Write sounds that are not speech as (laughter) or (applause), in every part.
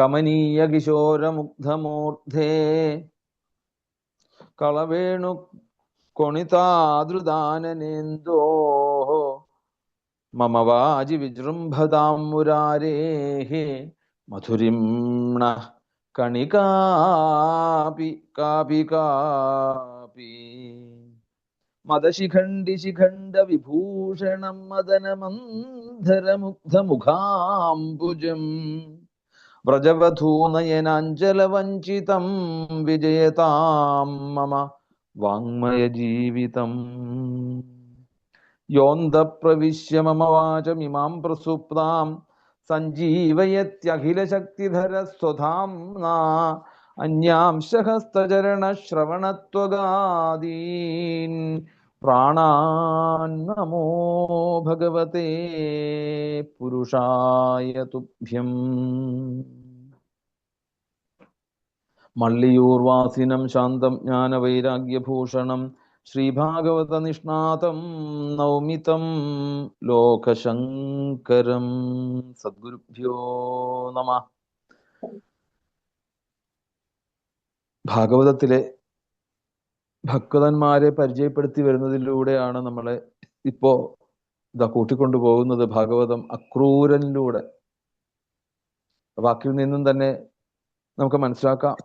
കമനീയ കിശോരമുഗ്ധമൂർധേ കളവേണു കൊണിതാദൃദാനനേന്തോ മമ വാജി വിജൃംഭതാം മധുരിംണ കണികാപി കാപി കാപി മദശിഖണ്ഡി ശിഖണ്ഡ വിഭൂഷണം മദനമന്ധരമുഗ്ധമുഖാംബുജം വ്രജവധൂനയനാഞ്ജലവഞ്ചിതം വിജയതാം മമ വാങ്മയജീവിതം. യോന്തപ്രവിശ്യ മമ വാചമിമാം പ്രസുപ്താം സഞ്ജീവയത്യഖിലശക്തിധരസ്വധാംനാ അന്യാംശഹസ്തചരണശ്രവണത്വഗാദീൻ. പ്രാണാൻ ഭഗവത്തെ ഭഗവതേ പുരുഷായ തുഭ്യം. മള്ളിയൂർവാസിനം ശാന്തം ജ്ഞാനവൈരാഗ്യഭൂഷണം ശ്രീഭാഗവത നിഷ്ണാതം നൗമിതം ലോകശങ്കരം. സദ്ഗുരുഭ്യോ നമ. ഭാഗവതത്തിലെ ഭക്തന്മാരെ പരിചയപ്പെടുത്തി വരുന്നതിലൂടെയാണ് നമ്മളെ ഇപ്പോ ഇതാ കൂട്ടിക്കൊണ്ടു പോകുന്നത് ഭാഗവതം അക്രൂരനിലൂടെ. വാക്കിൽ നിന്നും തന്നെ നമുക്ക് മനസ്സിലാക്കാം.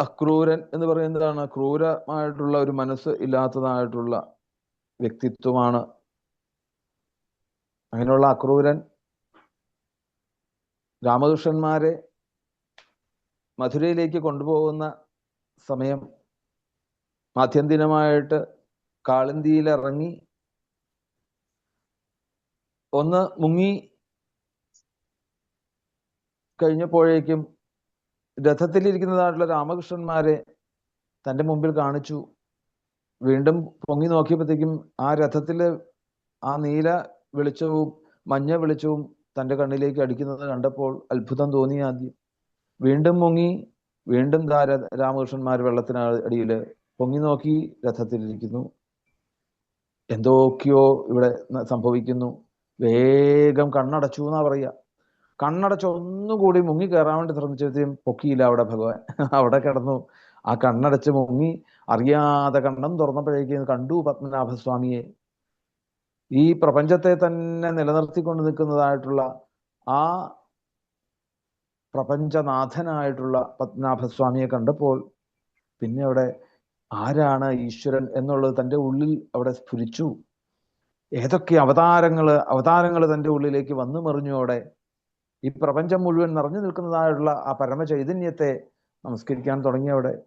അക്രൂരൻ എന്ന് പറയുന്നതാണ് ക്രൂരമായിട്ടുള്ള ഒരു മനസ്സ് ഇല്ലാത്തതായിട്ടുള്ള വ്യക്തിത്വമാണ്. അങ്ങനെയുള്ള അക്രൂരൻ രാമകൃഷ്ണന്മാരെ മധുരയിലേക്ക് കൊണ്ടുപോകുന്ന സമയം മാധ്യന്തിനമായിട്ട് കാളിന്തിയിലിറങ്ങി ഒന്ന് മുങ്ങി കഴിഞ്ഞപ്പോഴേക്കും രഥത്തിലിരിക്കുന്നതായിട്ടുള്ള രാമകൃഷ്ണന്മാരെ തന്റെ മുമ്പിൽ കാണിച്ചു. വീണ്ടും പൊങ്ങി നോക്കിയപ്പോഴത്തേക്കും ആ രഥത്തിൽ ആ നീല വെളിച്ചവും മഞ്ഞ വെളിച്ചവും തന്റെ കണ്ണിലേക്ക് അടിക്കുന്നത് കണ്ടപ്പോൾ അത്ഭുതം തോന്നി ആദ്യം. വീണ്ടും മുങ്ങി വീണ്ടും രാമകൃഷ്ണന്മാർ വെള്ളത്തിന് അടിയിൽ പൊങ്ങി നോക്കി രഥത്തിലിരിക്കുന്നു. എന്തൊക്കെയോ ഇവിടെ സംഭവിക്കുന്നു. വേഗം കണ്ണടച്ചു എന്നാ പറയുക കണ്ണടച്ച് മുങ്ങി കയറാൻ വേണ്ടി ശ്രമിച്ചപ്പോഴത്തേക്കും പൊക്കിയില്ല അവിടെ ഭഗവാൻ. (laughs) അവിടെ കിടന്നു. ആ കണ്ണടച്ച് മുങ്ങി അറിയാതെ കണ്ണം തുറന്നപ്പോഴേക്കും കണ്ടു പത്മനാഭസ്വാമിയെ. ഈ പ്രപഞ്ചത്തെ തന്നെ നിലനിർത്തിക്കൊണ്ട് നിൽക്കുന്നതായിട്ടുള്ള ആ പ്രപഞ്ചനാഥനായിട്ടുള്ള പത്മനാഭസ്വാമിയെ കണ്ടപ്പോൾ പിന്നെ അവിടെ ആരാണ് ഈശ്വരൻ എന്നുള്ളത് തന്റെ ഉള്ളിൽ അവിടെ സ്ഫുരിച്ചു. ഏതൊക്കെ അവതാരങ്ങൾ അവതാരങ്ങൾ തന്റെ ഉള്ളിലേക്ക് വന്നു മറിഞ്ഞു അവിടെ. ഈ പ്രപഞ്ചം മുഴുവൻ നിറഞ്ഞു നിൽക്കുന്നതായുള്ള ആ പരമ പരമചൈതന്യത്തെ നമസ്കരിക്കാൻ തുടങ്ങി അവിടെ.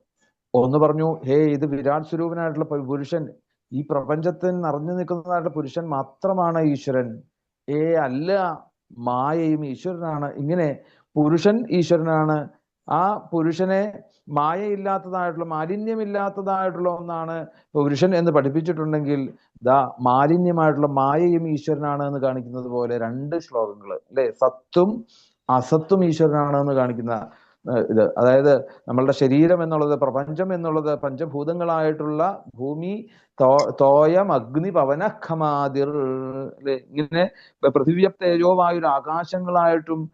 ഒന്ന് പറഞ്ഞു ഹേ ഇത് വിരാട് സ്വരൂപനായിട്ടുള്ള പുരുഷൻ. ഈ പ്രപഞ്ചത്തിൽ നിറഞ്ഞു നിൽക്കുന്നതായിട്ടുള്ള പുരുഷൻ മാത്രമാണ് ഈശ്വരൻ. ഏ അല്ല മായയും ഈശ്വരനാണ്. ഇങ്ങനെ പുരുഷൻ ഈശ്വരനാണ്. ആ പുരുഷനെ മായയില്ലാത്തതായിട്ടുള്ള മാലിന്യമില്ലാത്തതായിട്ടുള്ള ഒന്നാണ് പുരുഷൻ എന്ന് പഠിപ്പിച്ചിട്ടുണ്ടെങ്കിൽ ദാ മാലിന്യമായിട്ടുള്ള മായയും ഈശ്വരനാണ് എന്ന് കാണിക്കുന്നത് പോലെ രണ്ട് ശ്ലോകങ്ങൾ അല്ലെ? സത്തും അസത്തും ഈശ്വരനാണ് എന്ന് കാണിക്കുന്ന ഇത്. അതായത് നമ്മളുടെ ശരീരം എന്നുള്ളത് പ്രപഞ്ചം എന്നുള്ളത് പഞ്ചഭൂതങ്ങളായിട്ടുള്ള ഭൂമി തോ തോയം അഗ്നി പവന ഖമാതിർ ഇങ്ങനെ പൃഥിവ്യ തേജോവായുര ആകാശങ്ങളായിട്ടും മ,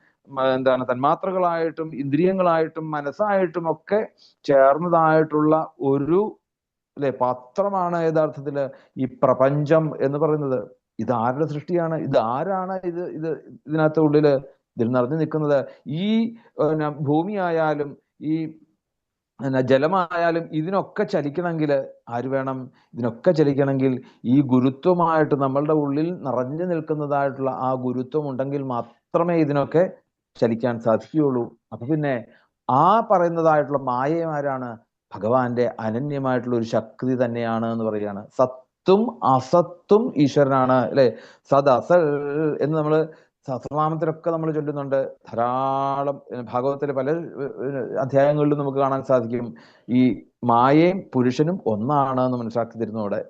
എന്താണ് തന്മാത്രകളായിട്ടും ഇന്ദ്രിയങ്ങളായിട്ടും മനസ്സായിട്ടും ഒക്കെ ചേർന്നതായിട്ടുള്ള ഒരു അല്ലെ പാത്രമാണ് യഥാർത്ഥത്തിൽ ഈ പ്രപഞ്ചം എന്ന് പറയുന്നത്. ഇത് ആരുടെ സൃഷ്ടിയാണ്? ഇത് ആരാണ് ഇത് ഇത് ഇതിനകത്ത് ഉള്ളിൽ ഇതിൽ നിറഞ്ഞു നിൽക്കുന്നത്? ഈ ഭൂമിയായാലും ഈ ജലമായാലും ഇതിനൊക്കെ ചലിക്കണമെങ്കിൽ ആര് വേണം? ഇതിനൊക്കെ ചലിക്കണമെങ്കിൽ ഈ ഗുരുത്വമായിട്ട് നമ്മളുടെ ഉള്ളിൽ നിറഞ്ഞു നിൽക്കുന്നതായിട്ടുള്ള ആ ഗുരുത്വം ഉണ്ടെങ്കിൽ മാത്രമേ ഇതിനൊക്കെ ചലിക്കാൻ സാധിക്കുകയുള്ളൂ. അപ്പൊ പിന്നെ ആ പറയുന്നതായിട്ടുള്ള മായമാരാണ് ഭഗവാന്റെ അനന്യമായിട്ടുള്ള ഒരു ശക്തി തന്നെയാണ് എന്ന് പറയുകയാണ്. സത്തും അസത്തും ഈശ്വരനാണ് അല്ലെ? സദസൽ എന്ന് നമ്മൾ സഹസ്രനാമത്തിലൊക്കെ നമ്മൾ ചൊല്ലുന്നുണ്ട്. ധാരാളം ഭാഗവത്തിലെ പല അധ്യായങ്ങളിലും നമുക്ക് കാണാൻ സാധിക്കും. ഈ മായയും പുരുഷനും ഒന്നാണ് എന്ന് മനസ്സിലാക്കി തരുന്നതോടെ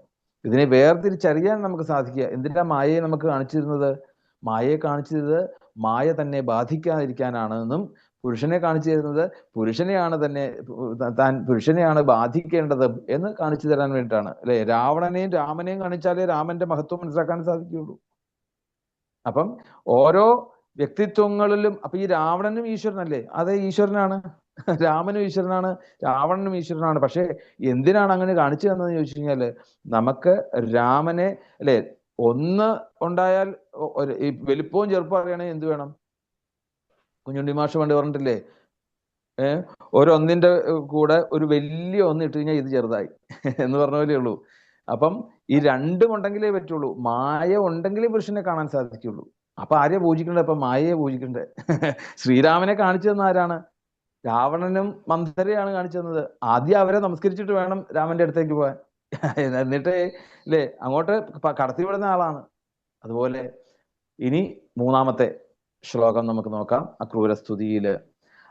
ഇതിനെ വേർതിരിച്ചറിയാൻ നമുക്ക് സാധിക്കുക. എന്തിനാ മായയെ നമുക്ക് കാണിച്ചിരുന്നത്? മായയെ കാണിച്ചു തരുന്നത് മായ തന്നെ ബാധിക്കാതിരിക്കാനാണെന്നും പുരുഷനെ കാണിച്ചു തരുന്നത് പുരുഷനെയാണ് തന്നെ താൻ പുരുഷനെയാണ് ബാധിക്കേണ്ടത് എന്ന് കാണിച്ചു തരാൻ വേണ്ടിയിട്ടാണ്. അല്ലെ? രാവണനെയും രാമനെയും കാണിച്ചാലേ രാമന്റെ മഹത്വം മനസ്സിലാക്കാൻ സാധിക്കുകയുള്ളൂ. അപ്പം ഓരോ വ്യക്തിത്വങ്ങളിലും അപ്പൊ ഈ രാവണനും ഈശ്വരനല്ലേ? അതെ ഈശ്വരനാണ്. (laughs) രാമനും ഈശ്വരനാണ് രാവണനും ഈശ്വരനാണ്. പക്ഷെ എന്തിനാണ് അങ്ങനെ കാണിച്ചു തന്നതെന്ന് ചോദിച്ചു കഴിഞ്ഞാൽ നമുക്ക് രാമനെ അല്ലെ ഒന്ന് ഉണ്ടായാൽ ഈ വലിപ്പവും ചെറുപ്പം അറിയണമെങ്കിൽ എന്ത് വേണം? കുഞ്ഞുണ്ണി മാഷ് പണ്ട് പറഞ്ഞിട്ടില്ലേ? ഏഹ് ഒരൊന്നിന്റെ കൂടെ ഒരു വലിയ ഒന്ന് ഇട്ട് കഴിഞ്ഞാൽ ഇത് ചെറുതായി (laughs) എന്ന് പറഞ്ഞ പോലെ ഉള്ളൂ. അപ്പം ഈ രണ്ടും ഉണ്ടെങ്കിലേ പറ്റുള്ളൂ. മായ ഉണ്ടെങ്കിലേ പുരുഷനെ കാണാൻ സാധിക്കുള്ളൂ അപ്പൊ ആരെയാ പൂജിക്കണ്ടേ അപ്പൊ മായയെ പൂജിക്കണ്ടേ (laughs) ശ്രീരാമനെ കാണിച്ചു തന്ന ആരാണ്? രാവണനും മന്ധരയാണ് കാണിച്ചു തന്നത്. ആദ്യം അവരെ നമസ്കരിച്ചിട്ട് വേണം രാമന്റെ അടുത്തേക്ക് പോകാൻ. എന്നിട്ട് അല്ലേ അങ്ങോട്ട് കടത്തിവിടുന്ന ആളാണ്. അതുപോലെ ഇനി മൂന്നാമത്തെ ശ്ലോകം നമുക്ക് നോക്കാം. അക്രൂരസ്തുതിയിൽ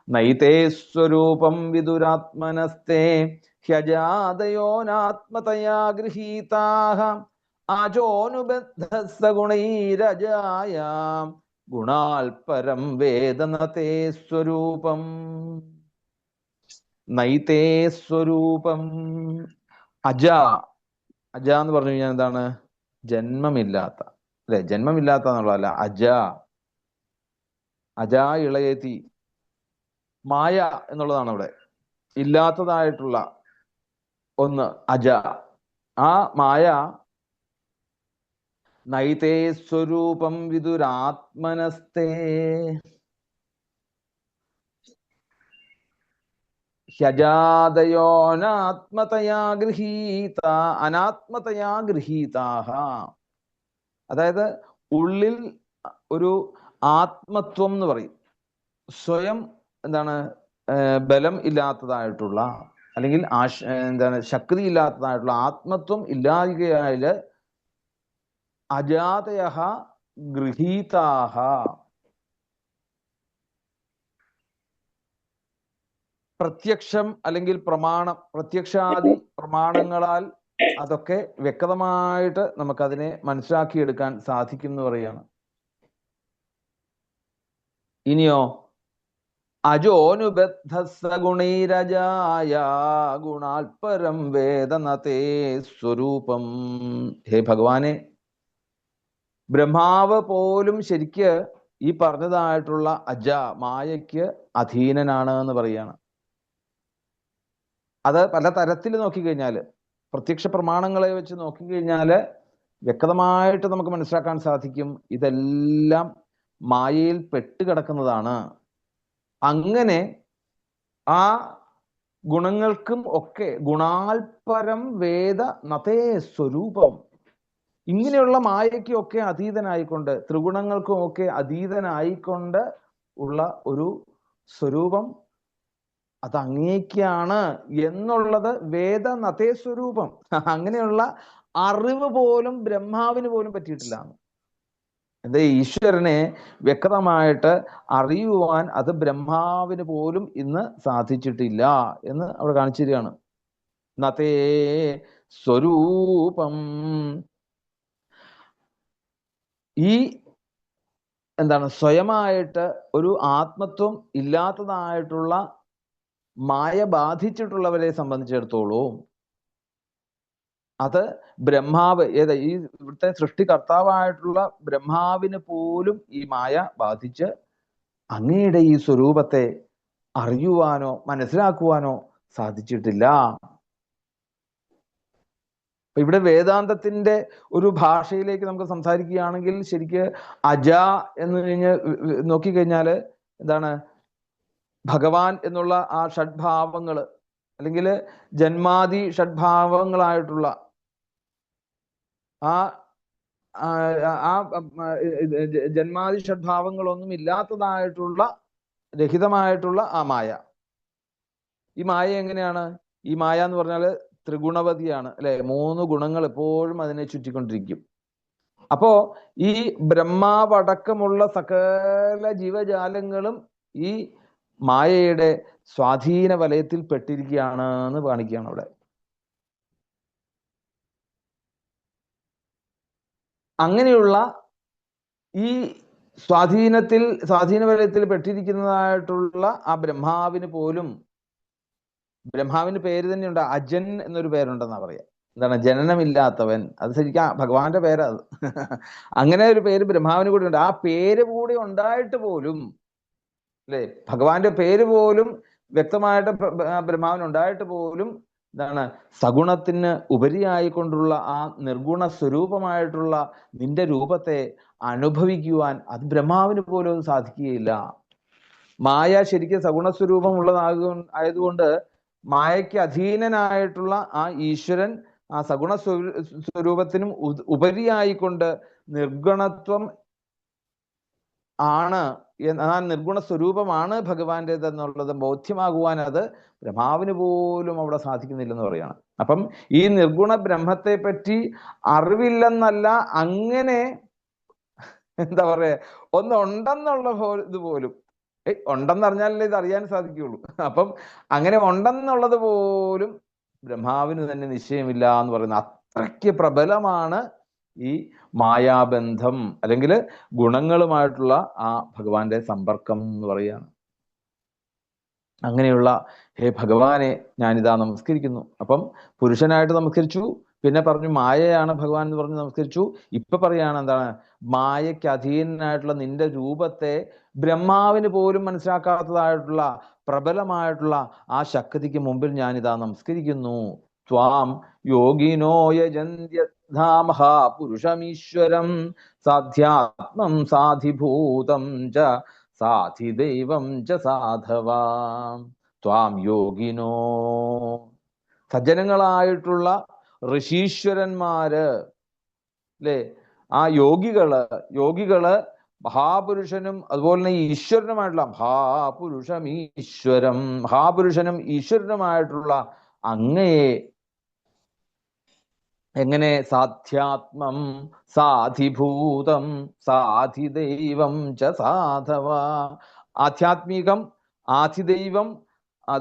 നൈതേ സ്വരൂപം വിദുരാത്മനസ്തേ ഹ്യജാതയോനാത്മതയാ ഗൃഹീതാഹ ആചോനുബദ്ധസഗുണൈരജായാം ഗുണാൽപരം വേദനതേ സ്വരൂപം. നൈതേ സ്വരൂപം അജ. അജ എന്ന് പറഞ്ഞു കഴിഞ്ഞാൽ എന്താണ്? ജന്മമില്ലാത്ത. അല്ലെ? ജന്മമില്ലാത്ത എന്നുള്ളതല്ല. അജ. അജ ഇളയേത്തി മായ എന്നുള്ളതാണ് അവിടെ. ഇല്ലാത്തതായിട്ടുള്ള ഒന്ന് അജ. ആ മായ നൈതേ സ്വരൂപം വിദുരാത്മനസ്തേ ഹ്യജാതയോനാത്മതയാ ഗൃഹീത അനാത്മതയാ ഗൃഹീതാഹ. അതായത് ഉള്ളിൽ ഒരു ആത്മത്വം എന്ന് പറയും. സ്വയം എന്താണ് ബലം ഇല്ലാത്തതായിട്ടുള്ള അല്ലെങ്കിൽ ആശ എന്താണ് ശക്തി ഇല്ലാത്തതായിട്ടുള്ള ആത്മത്വം ഇല്ലാതെയായാൽ അജാതയഹ ഗൃഹീതാഹ. പ്രത്യക്ഷം അല്ലെങ്കിൽ പ്രമാണം പ്രത്യക്ഷാദി പ്രമാണങ്ങളാൽ അതൊക്കെ വ്യക്തമായിട്ട് നമുക്കതിനെ മനസ്സിലാക്കിയെടുക്കാൻ സാധിക്കും എന്ന് പറയാണ് ഇനിയോ? അജോനുബദ്ധസഗുണൈരജായ ഗുണാൽപരം വേദനതേ സ്വരൂപം. ഹേ ഭഗവാനെ ബ്രഹ്മാവ് പോലും ശരിക്ക് ഈ പറഞ്ഞതായിട്ടുള്ള അജ മായയ്ക്ക് അധീനനാണ് എന്ന് പറയാണ് അത് പല തരത്തിൽ നോക്കിക്കഴിഞ്ഞാൽ പ്രത്യക്ഷ പ്രമാണങ്ങളെ വെച്ച് നോക്കിക്കഴിഞ്ഞാൽ വ്യക്തമായിട്ട് നമുക്ക് മനസ്സിലാക്കാൻ സാധിക്കും ഇതെല്ലാം മായയിൽ പെട്ടുകിടക്കുന്നതാണ് അങ്ങനെ ആ ഗുണങ്ങൾക്കും ഒക്കെ ഗുണാൽപരം വേദ നതേ സ്വരൂപം. ഇങ്ങനെയുള്ള മായയ്ക്കൊക്കെ അതീതനായിക്കൊണ്ട് ത്രിഗുണങ്ങൾക്കും ഒക്കെ അതീതനായിക്കൊണ്ട് ഉള്ള ഒരു സ്വരൂപം അത് അങ്ങേക്കാണ് എന്നുള്ളത് വേദ നതേ സ്വരൂപം അങ്ങനെയുള്ള അറിവ് പോലും ബ്രഹ്മാവിന് പോലും പറ്റിയിട്ടില്ല. എന്താ ഈശ്വരനെ വ്യക്തമായിട്ട് അറിയുവാൻ അത് ബ്രഹ്മാവിന് പോലും ഇന്ന് സാധിച്ചിട്ടില്ല എന്ന് അവിടെ കാണിച്ചു തരികയാണ്. നതേ സ്വരൂപം. ഈ എന്താണ് സ്വയമായിട്ട് ഒരു ആത്മത്വം ഇല്ലാത്തതായിട്ടുള്ള മായ ബാധിച്ചിട്ടുള്ളവരെ സംബന്ധിച്ചിടത്തോളം അത് ബ്രഹ്മാവ് ഏത് ഈ ഇവിടുത്തെ സൃഷ്ടികർത്താവായിട്ടുള്ള ബ്രഹ്മാവിന് പോലും ഈ മായ ബാധിച്ച് അങ്ങയുടെ ഈ സ്വരൂപത്തെ അറിയുവാനോ മനസ്സിലാക്കുവാനോ സാധിച്ചിട്ടില്ല. ഇവിടെ വേദാന്തത്തിന്റെ ഒരു ഭാഷയിലേക്ക് നമുക്ക് സംസാരിക്കുകയാണെങ്കിൽ ശരിക്ക് അജ എന്ന് കഴിഞ്ഞ് നോക്കിക്കഴിഞ്ഞാൽ എന്താണ് ഭഗവാൻ എന്നുള്ള ആ ഷഡ്ഭാവങ്ങൾ അല്ലെങ്കിൽ ജന്മാദി ഷഡ്ഭാവങ്ങളായിട്ടുള്ള ആ ആ ജന്മാദി ഷഡ്ഭാവങ്ങളൊന്നും ഇല്ലാത്തതായിട്ടുള്ള രഹിതമായിട്ടുള്ള ആ മായ. ഈ മായ എങ്ങനെയാണ്? ഈ മായ എന്ന് പറഞ്ഞാൽ ത്രിഗുണവതിയാണ് അല്ലെ? മൂന്ന് ഗുണങ്ങൾ എപ്പോഴും അതിനെ ചുറ്റിക്കൊണ്ടിരിക്കും. അപ്പോ ഈ ബ്രഹ്മാവടക്കമുള്ള സകല ജീവജാലങ്ങളും ഈ മായയുടെ സ്വാധീന വലയത്തിൽ പെട്ടിരിക്കുകയാണ് എന്ന് കാണിക്കുകയാണ് അവിടെ. അങ്ങനെയുള്ള ഈ സ്വാധീനത്തിൽ സ്വാധീന വലയത്തിൽ പെട്ടിരിക്കുന്നതായിട്ടുള്ള ആ ബ്രഹ്മാവിന് പോലും ബ്രഹ്മാവിന് പേര് തന്നെയുണ്ട്. അജൻ എന്നൊരു പേരുണ്ടെന്നാ പറയാ എന്താണ്? ജനനമില്ലാത്തവൻ. അത് ശരിക്കും ഭഗവാന്റെ പേരാ അത്. (laughs) അങ്ങനെ ഒരു പേര് ബ്രഹ്മാവിന് കൂടി ഉണ്ട് ആ പേര് കൂടി ഉണ്ടായിട്ട് പോലും അല്ലേ? ഭഗവാന്റെ പേര് പോലും വ്യക്തമായിട്ട് ബ്രഹ്മാവിന് ഉണ്ടായിട്ട് പോലും എന്താണ് സഗുണത്തിന് ഉപരിയായിക്കൊണ്ടുള്ള ആ നിർഗുണ സ്വരൂപമായിട്ടുള്ള നിന്റെ രൂപത്തെ അനുഭവിക്കുവാൻ അത് ബ്രഹ്മാവിന് പോലും സാധിക്കുകയില്ല. മായ ശരിക്കും സഗുണ സ്വരൂപം ഉള്ളതാകുക ആയതുകൊണ്ട് മായയ്ക്ക് അധീനനായിട്ടുള്ള ആ ഈശ്വരൻ ആ സഗുണ സ്വരൂ- സ്വരൂപത്തിനും ഉപരിയായിക്കൊണ്ട് നിർഗുണത്വം ആണ് ആ നിർഗുണ സ്വരൂപമാണ് ഭഗവാന്റേത് എന്നുള്ളത് ബോധ്യമാകുവാൻ അത് ബ്രഹ്മാവിന് പോലും അവിടെ സാധിക്കുന്നില്ലെന്ന് പറയാണ് അപ്പം ഈ നിർഗുണ ബ്രഹ്മത്തെ പറ്റി അറിവില്ലെന്നല്ല അങ്ങനെ എന്താ പറയാ ഒന്നുണ്ടെന്നുള്ള ഇത് പോലും. ഏയ് ഉണ്ടെന്ന് അറിഞ്ഞാലല്ലേ ഇത് അറിയാൻ സാധിക്കുകയുള്ളൂ. അപ്പം അങ്ങനെ ഉണ്ടെന്നുള്ളത് പോലും ബ്രഹ്മാവിന് തന്നെ നിശ്ചയമില്ല എന്ന് പറയുന്ന അത്രയ്ക്ക് പ്രബലമാണ് ഈ മായാബന്ധം അല്ലെങ്കിൽ ഗുണങ്ങളുമായിട്ടുള്ള ആ ഭഗവാന്റെ സമ്പർക്കം എന്ന് പറയുകയാണ്. അങ്ങനെയുള്ള ഹേ ഭഗവാനെ ഞാനിതാ നമസ്കരിക്കുന്നു. അപ്പം പുരുഷനായിട്ട് നമസ്കരിച്ചു പിന്നെ പറഞ്ഞു മായയാണ് ഭഗവാൻ എന്ന് പറഞ്ഞ് നമസ്കരിച്ചു. ഇപ്പൊ പറയാണ് എന്താണ് മായയ്ക്ക് അധീനനായിട്ടുള്ള നിന്റെ രൂപത്തെ ബ്രഹ്മാവിന് പോലും മനസ്സിലാക്കാത്തതായിട്ടുള്ള പ്രബലമായിട്ടുള്ള ആ ശക്തിക്ക് മുമ്പിൽ ഞാനിതാ നമസ്കരിക്കുന്നു. ത്വാം യോഗിനോയ യോഗിനോ യജന്ത്യധാ പുരുഷമീശ്വരം സാധ്യാത്മം സാധിഭൂതം ച സാധിദൈവം ച സാധവാം ത്വാം യോഗിനോ സജ്ജനങ്ങളായിട്ടുള്ള ഋഷീശ്വരന്മാര് അല്ലേ ആ യോഗികൾ യോഗികൾ മഹാപുരുഷനും അതുപോലെ തന്നെ ഈശ്വരനുമായിട്ടുള്ള മഹാപുരുഷം ഈശ്വരം മഹാപുരുഷനും ഈശ്വരനുമായിട്ടുള്ള അങ്ങയെ എങ്ങനെ സാധ്യാത്മം സാധിഭൂതം സാധിദൈവം ച സാധവ. ആധ്യാത്മികം ആധിദൈവം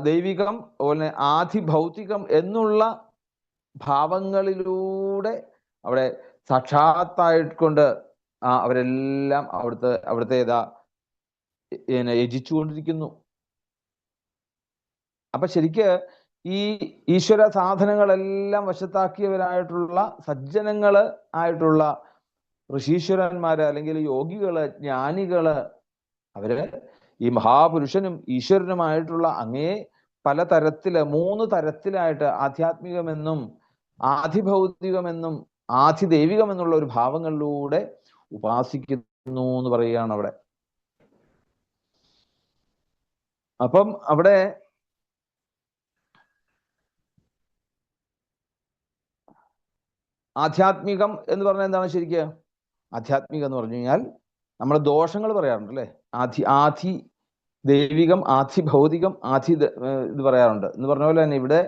ദൈവികം അതുപോലെ ആധിഭൗതികം എന്നുള്ള ഭാവങ്ങളിലൂടെ അവിടെ സാക്ഷാത്തായിക്കൊണ്ട് ആ അവരെല്ലാം അവിടുത്തെ അവിടുത്തെ പിന്നെ യജിച്ചുകൊണ്ടിരിക്കുന്നു. അപ്പൊ ശരിക്ക് ഈ ഈശ്വര സാധനങ്ങളെല്ലാം വശത്താക്കിയവരായിട്ടുള്ള സജ്ജനങ്ങൾ ആയിട്ടുള്ള ഋഷീശ്വരന്മാര് അല്ലെങ്കിൽ യോഗികൾ ജ്ഞാനികൾ അവർ ഈ മഹാപുരുഷനും ഈശ്വരനുമായിട്ടുള്ള അങ്ങേ പല തരത്തിൽ മൂന്ന് തരത്തിലായിട്ട് ആധ്യാത്മികമെന്നും ആധിഭൗതികമെന്നും ആധിദൈവികമെന്നുള്ള ഒരു ഭാവങ്ങളിലൂടെ ഉപാസിക്കുന്നു എന്ന് പറയുകയാണ് അവിടെ. അപ്പം അവിടെ ആധ്യാത്മികം എന്ന് പറഞ്ഞാൽ എന്താണ് ശരിക്ക്? ആധ്യാത്മികം എന്ന് പറഞ്ഞു കഴിഞ്ഞാൽ നമ്മൾ ദോഷങ്ങൾ പറയാറുണ്ട് അല്ലേ? ആധി ആധി ദൈവികം ആധി ഭൗതികം ആധി ഇത് പറയാറുണ്ട്. എന്ന് പറഞ്ഞ പോലെ തന്നെ ഇവിടെ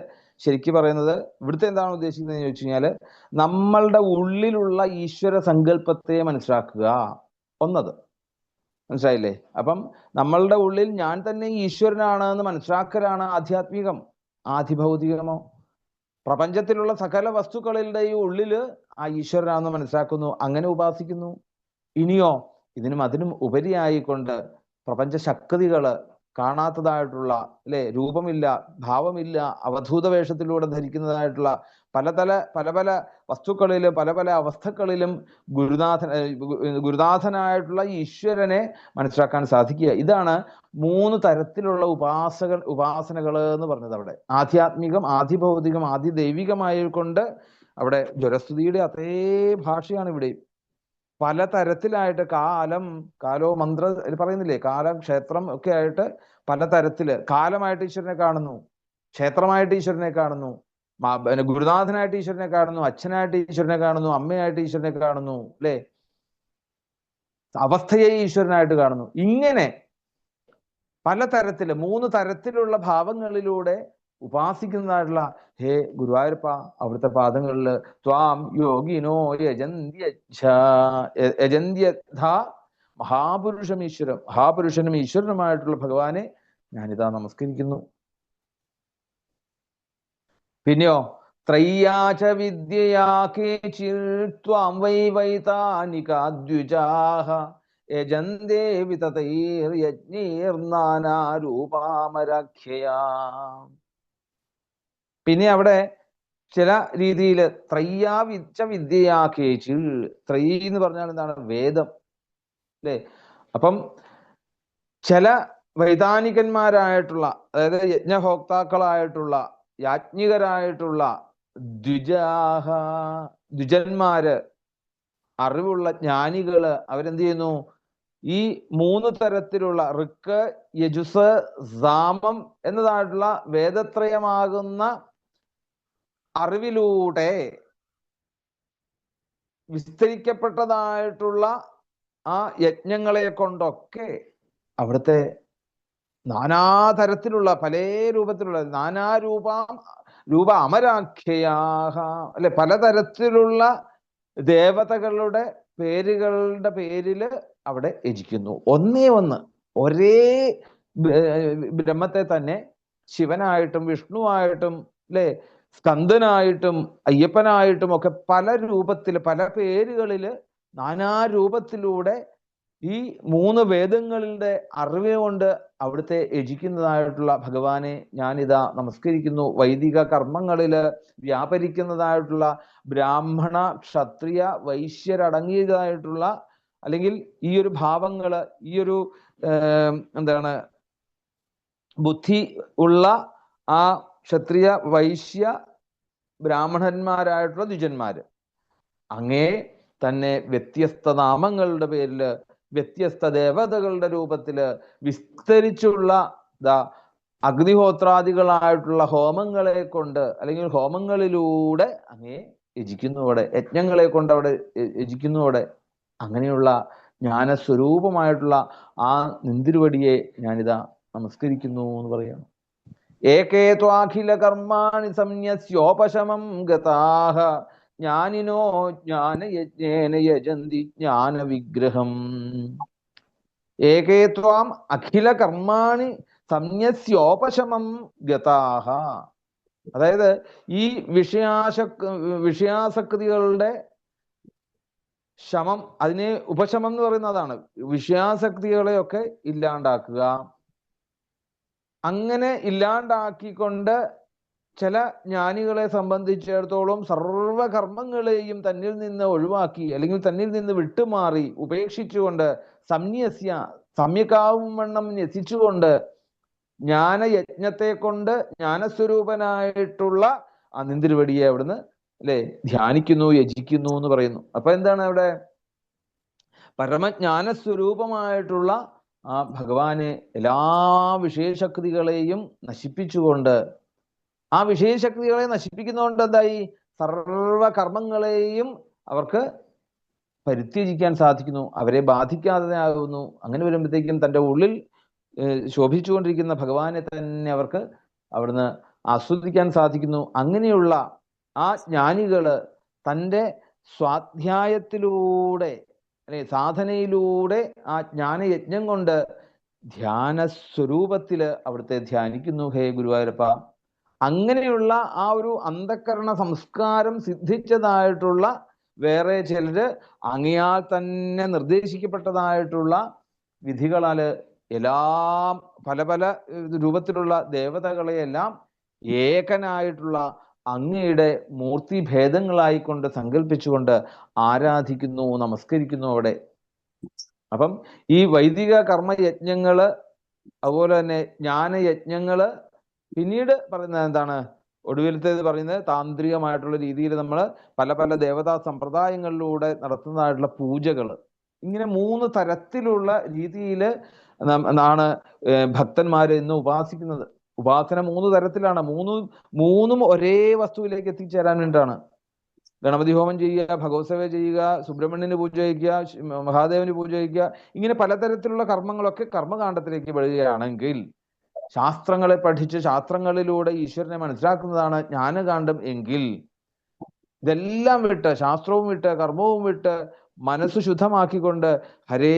ശരിക്ക് പറയുന്നത് ഇവിടുത്തെ എന്താണ് ഉദ്ദേശിക്കുന്നത് ചോദിച്ചു കഴിഞ്ഞാൽ നമ്മളുടെ ഉള്ളിലുള്ള ഈശ്വര സങ്കല്പത്തെ മനസ്സിലാക്കുക ഒന്നത്. മനസ്സിലായില്ലേ? അപ്പം നമ്മളുടെ ഉള്ളിൽ ഞാൻ തന്നെ ഈശ്വരനാണ് എന്ന് മനസ്സിലാക്കലാണ് ആധ്യാത്മികം. ആധിഭൗതികമോ പ്രപഞ്ചത്തിലുള്ള സകല വസ്തുക്കളുടെയും ഉള്ളിൽ ആ ഈശ്വരനാണെന്ന് മനസ്സിലാക്കുന്നു. അങ്ങനെ ഉപാസിക്കുന്നു. ഇനിയോ ഇതിനും അതിനും ഉപരിയായിക്കൊണ്ട് പ്രപഞ്ച ശക്തികൾ കാണാത്തതായിട്ടുള്ള അല്ലെ? രൂപമില്ല ഭാവമില്ല അവധൂത വേഷത്തിലൂടെ ധരിക്കുന്നതായിട്ടുള്ള പല തല പല പല വസ്തുക്കളിലും പല പല അവസ്ഥകളിലും ഗുരുനാഥൻ ഗുരുനാഥനായിട്ടുള്ള ഈശ്വരനെ മനസ്സിലാക്കാൻ സാധിക്കുക. ഇതാണ് മൂന്ന് തരത്തിലുള്ള ഉപാസകൾ ഉപാസനകൾ എന്ന് പറഞ്ഞത് അവിടെ. ആധ്യാത്മികം ആധിഭൗതികം ആദിദൈവികമായ കൊണ്ട് അവിടെ ജ്വരസ്തുതിയുടെ അതേ ഭാഷയാണ് ഇവിടെ. പല തരത്തിലായിട്ട് കാലം കാലോ മന്ത്ര പറയുന്നില്ലേ? കാലം ക്ഷേത്രം ഒക്കെ ആയിട്ട് പല തരത്തിൽ കാലമായിട്ട് ഈശ്വരനെ കാണുന്നു. ക്ഷേത്രമായിട്ട് ഈശ്വരനെ കാണുന്നു. പിന്നെ ഗുരുനാഥനായിട്ട് ഈശ്വരനെ കാണുന്നു അച്ഛനായിട്ട് ഈശ്വരനെ കാണുന്നു അമ്മയായിട്ട് ഈശ്വരനെ കാണുന്നു അല്ലേ? അവസ്ഥയെ ഈശ്വരനായിട്ട് കാണുന്നു. ഇങ്ങനെ പല തരത്തിൽ മൂന്ന് തരത്തിലുള്ള ഭാവങ്ങളിലൂടെ ഉപാസിക്കുന്നതായിട്ടുള്ള ഹേ ഗുരുവായൂരപ്പ അവിടുത്തെ പാദങ്ങളിൽ ത്വാം യോഗിനോ യജന്ത്യ യജന്ത്യഥ മഹാപുരുഷം ഈശ്വരം മഹാപുരുഷനും ഈശ്വരനുമായിട്ടുള്ള ഭഗവാനെ ഞാനിതാ നമസ്കരിക്കുന്നു. പിന്നെയോ? ത്രയ്യാച വിദ്യയാ ത്വാം പിന്നെ അവിടെ ചില രീതിയിൽ വിദ്യയാ കേചി ത്രൈ എന്ന് പറഞ്ഞാൽ എന്താണ്? വേദം. അല്ലേ? അപ്പം ചില വൈതാനികന്മാരായിട്ടുള്ള അതായത് യജ്ഞഭോക്താക്കളായിട്ടുള്ള യാജ്ഞികരായിട്ടുള്ള ദ്വിജാഹ ദ്വിജന്മാര് അറിവുള്ള ജ്ഞാനികൾ അവരെന്ത് ചെയ്യുന്നു? ഈ മൂന്ന് തരത്തിലുള്ള ഋക്ക് യജുസ് സാമം എന്നതായിട്ടുള്ള വേദത്രയമാകുന്ന അറിവിലൂടെ വിസ്തരിക്കപ്പെട്ടതായിട്ടുള്ള ആ യജ്ഞങ്ങളെ കൊണ്ടൊക്കെ അവിടുത്തെ നാനാതരത്തിലുള്ള പല രൂപത്തിലുള്ള നാനാരൂപ രൂപ അമരാഖ്യയാഹ അല്ലെ പലതരത്തിലുള്ള ദേവതകളുടെ പേരുകളുടെ പേരിൽ അവിടെ യജിക്കുന്നു ഒന്നേ ഒന്ന് ഒരേ ബ്രഹ്മത്തെ തന്നെ ശിവനായിട്ടും വിഷ്ണുവായിട്ടും അല്ലെ സ്കന്ദനായിട്ടും അയ്യപ്പനായിട്ടും ഒക്കെ പല രൂപത്തിൽ പല പേരുകളിൽ നാനാരൂപത്തിലൂടെ ഈ മൂന്ന് വേദങ്ങളുടെ അറിവ് കൊണ്ട് അവിടുത്തെ യജിക്കുന്നതായിട്ടുള്ള ഭഗവാനെ ഞാനിതാ നമസ്കരിക്കുന്നു. വൈദിക കർമ്മങ്ങളിൽ വ്യാപരിക്കുന്നതായിട്ടുള്ള ബ്രാഹ്മണ ക്ഷത്രിയ വൈശ്യരടങ്ങിയതായിട്ടുള്ള അല്ലെങ്കിൽ ഈ ഒരു ഭാവങ്ങൾ ഈ ഒരു എന്താണ് ബുദ്ധി ഉള്ള ആ ക്ഷത്രിയ വൈശ്യ ബ്രാഹ്മണന്മാരായിട്ടുള്ള ദ്വിജന്മാര്. അങ്ങേ തന്നെ വ്യത്യസ്ത നാമങ്ങളുടെ പേരിൽ വ്യത്യസ്ത ദേവതകളുടെ രൂപത്തിൽ വിസ്തരിച്ചുള്ള അഗ്നിഹോത്രാദികളായിട്ടുള്ള ഹോമങ്ങളെ കൊണ്ട് അല്ലെങ്കിൽ ഹോമങ്ങളിലൂടെ അങ്ങേ യജിക്കുന്നു അവിടെ യജ്ഞങ്ങളെ കൊണ്ട് അവിടെ യജിക്കുന്നു അവിടെ. അങ്ങനെയുള്ള ജ്ഞാനസ്വരൂപമായിട്ടുള്ള ആ നിന്തിരുവടിയെ ഞാനിതാ നമസ്കരിക്കുന്നു എന്ന് പറയാണ് ഏകേ ത്വാഖില കർമാണി സംന്യസ്യോപശമം ഗതാഹ ജ്ഞാനിനോ ജ്ഞാനയജ്ഞേന യജന്തി ജ്ഞാന വിഗ്രഹം ഏകേ ത്വാം അഖില കർമാണി സംയസ്യോപശമം ഗതാഹ. അതായത് ഈ വിഷയാശ വിഷയാസക്തികളുടെ ശമം അതിനെ ഉപശമം എന്ന് പറയുന്നതാണ് വിഷയാസക്തികളെയൊക്കെ ഇല്ലാണ്ടാക്കുക. അങ്ങനെ ഇല്ലാണ്ടാക്കിക്കൊണ്ട് ചില ജ്ഞാനികളെ സംബന്ധിച്ചിടത്തോളം സർവകർമ്മങ്ങളെയും തന്നിൽ നിന്ന് ഒഴിവാക്കി അല്ലെങ്കിൽ തന്നിൽ നിന്ന് വിട്ടുമാറി ഉപേക്ഷിച്ചുകൊണ്ട് സംന്യസ്യ സമ്യക്കാവും വണ്ണം ന്യസിച്ചുകൊണ്ട് ജ്ഞാനയജ്ഞത്തെ കൊണ്ട് ജ്ഞാനസ്വരൂപനായിട്ടുള്ള ആ നിന്തിരുവടിയെ അവിടുന്ന് അല്ലെ ധ്യാനിക്കുന്നു യജിക്കുന്നു എന്ന് പറയുന്നു. അപ്പൊ എന്താണ് അവിടെ? പരമജ്ഞാനസ്വരൂപമായിട്ടുള്ള ആ ഭഗവാനെ എല്ലാ വിശേഷക്തികളെയും നശിപ്പിച്ചുകൊണ്ട് ആ വിഷയശക്തികളെ നശിപ്പിക്കുന്നതുകൊണ്ട് എന്തായി? സർവ കർമ്മങ്ങളെയും അവർക്ക് പരിത്യജിക്കാൻ സാധിക്കുന്നു. അവരെ ബാധിക്കാതെ ആകുന്നു. അങ്ങനെ വരുമ്പോഴത്തേക്കും തന്റെ ഉള്ളിൽ ശോഭിച്ചുകൊണ്ടിരിക്കുന്ന ഭഗവാനെ തന്നെ അവർക്ക് അവിടുന്ന് ആസ്വദിക്കാൻ സാധിക്കുന്നു. അങ്ങനെയുള്ള ആ ജ്ഞാനികൾ തന്റെ സ്വാധ്യായത്തിലൂടെ അല്ലെ സാധനയിലൂടെ ആ ജ്ഞാനയജ്ഞം കൊണ്ട് ധ്യാന സ്വരൂപത്തിൽ അവിടുത്തെ ധ്യാനിക്കുന്നു. ഹേ ഗുരുവായൂരപ്പ അങ്ങനെയുള്ള ആ ഒരു അന്ധക്കരണ സംസ്കാരം സിദ്ധിച്ചതായിട്ടുള്ള വേറെ ചിലര് അങ്ങയാൽ തന്നെ നിർദ്ദേശിക്കപ്പെട്ടതായിട്ടുള്ള വിധികളാൽ എല്ലാം പല പല രൂപത്തിലുള്ള ദേവതകളെയെല്ലാം ഏകനായിട്ടുള്ള അങ്ങയുടെ മൂർത്തി ഭേദങ്ങളായിക്കൊണ്ട് സങ്കല്പിച്ചുകൊണ്ട് ആരാധിക്കുന്നു നമസ്കരിക്കുന്നു അവിടെ. അപ്പം ഈ വൈദിക കർമ്മയജ്ഞങ്ങൾ അതുപോലെ തന്നെ ജ്ഞാനയജ്ഞങ്ങൾ പിന്നീട് പറയുന്നത് എന്താണ്? ഒടുവിലത്തേത് പറയുന്നത് താന്ത്രികമായിട്ടുള്ള രീതിയിൽ നമ്മൾ പല പല ദേവതാ സമ്പ്രദായങ്ങളിലൂടെ നടത്തുന്നതായിട്ടുള്ള പൂജകൾ ഇങ്ങനെ മൂന്ന് തരത്തിലുള്ള രീതിയിൽ ആണ് ഭക്തന്മാർ ഇന്ന് ഉപാസിക്കുന്നത്. ഉപാസന മൂന്ന് തരത്തിലാണ്. മൂന്ന് മൂന്നും ഒരേ വസ്തുവിലേക്ക് എത്തിച്ചേരാൻ വേണ്ടിയിട്ടാണ് ഗണപതി ഹോമം ചെയ്യുക ഭഗവത്സേവ ചെയ്യുക സുബ്രഹ്മണ്യന് പൂജ കഴിക്കുക മഹാദേവന് പൂജ കഴിക്കുക ഇങ്ങനെ പലതരത്തിലുള്ള കർമ്മങ്ങളൊക്കെ കർമ്മകാണ്ഡത്തിലേക്ക് വരികയാണെങ്കിൽ ശാസ്ത്രങ്ങളെ പഠിച്ച് ശാസ്ത്രങ്ങളിലൂടെ ഈശ്വരനെ മനസ്സിലാക്കുന്നതാണ് ജ്ഞാനകാന്ഡം എങ്കിൽ ഇതെല്ലാം വിട്ട് ശാസ്ത്രവും വിട്ട് കർമ്മവും വിട്ട് മനസ്സ് ശുദ്ധമാക്കിക്കൊണ്ട് ഹരേ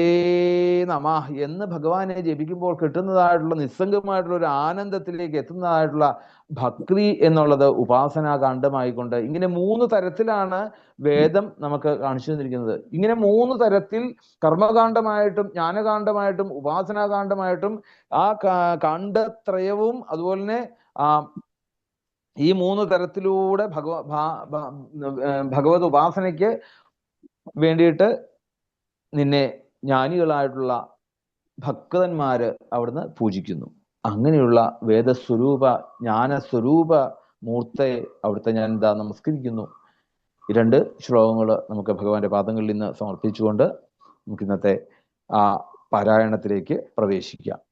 നമ എന്ന് ഭഗവാനെ ജപിക്കുമ്പോൾ കിട്ടുന്നതായിട്ടുള്ള നിസ്സംഗമായിട്ടുള്ള ഒരു ആനന്ദത്തിലേക്ക് എത്തുന്നതായിട്ടുള്ള ഭക്തി എന്നുള്ളത് ഉപാസനാ കാണ്ഡമായിക്കൊണ്ട് ഇങ്ങനെ മൂന്ന് തരത്തിലാണ് വേദം നമുക്ക് കാണിച്ചു തന്നിരിക്കുന്നത്. ഇങ്ങനെ മൂന്ന് തരത്തിൽ കർമ്മകാന്ഡമായിട്ടും ജ്ഞാനകാന്ഡമായിട്ടും ഉപാസനാകാന്ഡമായിട്ടും ആ കാണ്ഡത്രയവും അതുപോലെ തന്നെ ആ ഈ മൂന്ന് തരത്തിലൂടെ ഭഗവ ഭഗവത് ഉപാസനയ്ക്ക് വേണ്ടിയിട്ട് നിന്നെ ജ്ഞാനികളായിട്ടുള്ള ഭക്തന്മാര് അവിടുന്ന് പൂജിക്കുന്നു. അങ്ങനെയുള്ള വേദസ്വരൂപ ജ്ഞാനസ്വരൂപ മൂർത്തയെ അവിടുത്തെ ഞാൻ എന്താ നമസ്കരിക്കുന്നു. രണ്ട് ശ്ലോകങ്ങൾ നമുക്ക് ഭഗവാന്റെ പാദങ്ങളിൽ നിന്ന് സമർപ്പിച്ചുകൊണ്ട് നമുക്ക് ഇന്നത്തെ ആ പാരായണത്തിലേക്ക് പ്രവേശിക്കാം.